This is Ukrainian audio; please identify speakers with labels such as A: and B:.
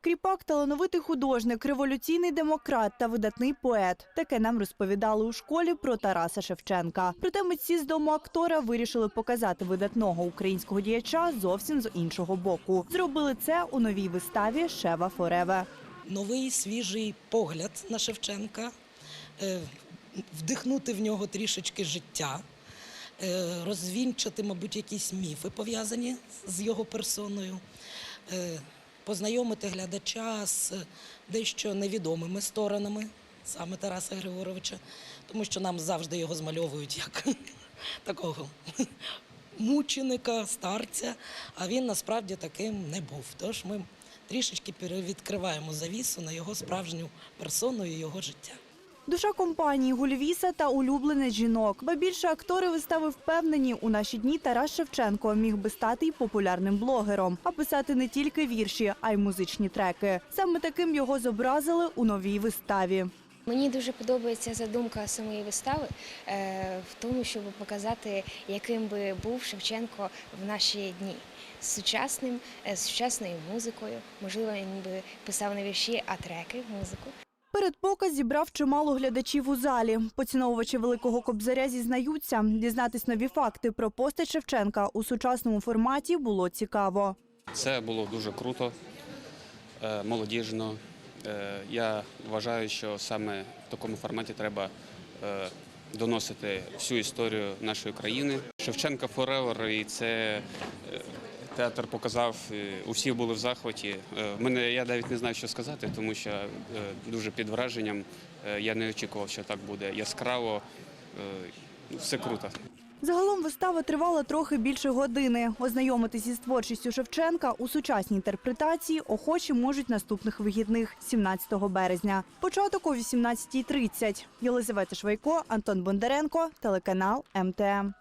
A: Кріпак талановитий художник, революційний демократ та видатний поет. Таке нам розповідали у школі про Тараса Шевченка. Проте митці з дому актора вирішили показати видатного українського діяча зовсім з іншого боку. Зробили це у новій виставі Шева Фореве.
B: новий свіжий погляд на Шевченка, е, вдихнути в нього трішечки життя, е, розвінчати, мабуть, якісь міфи пов'язані з його персоною, е, познайомити глядача з дещо невідомими сторонами саме Тараса Григоровича, тому що нам завжди його змальовують як такого мученика, старця, а він насправді таким не був. Тож ми трішечки перевідкриваємо завісу на його справжню персону і його життя.
A: Душа компанії Гульвіса та улюбленець жінок. Ба більше актори вистави впевнені, у наші дні Тарас Шевченко міг би стати й популярним блогером, а писати не тільки вірші, а й музичні треки. Саме таким його зобразили у новій виставі.
C: Мені дуже подобається задумка самої вистави е, в тому, щоб показати, яким би був Шевченко в наші дні. З сучасним, е, з сучасною музикою. Можливо, він би писав не вірші, а треки, музику.
A: Передпоказ зібрав чимало глядачів у залі. Поціновувачі великого кобзаря зізнаються, дізнатись нові факти про постать Шевченка у сучасному форматі було цікаво.
D: Це було дуже круто, е, молодіжно. Е, Я вважаю, що саме в такому форматі треба е, доносити всю історію нашої країни. Шевченка Форевер, і це театр показав, усі були в захваті. Е, Мене я навіть не знаю, що сказати, тому що е, дуже під враженням. Е, Я не очікував, що так буде яскраво. Все круто.
A: Загалом вистава тривала трохи більше години. Ознайомитись із творчістю Шевченка у сучасній інтерпретації охочі можуть наступних вихідних 17 березня. Початок о 18.30. Єлизавета Швайко, Антон Бондаренко, телеканал МТМ.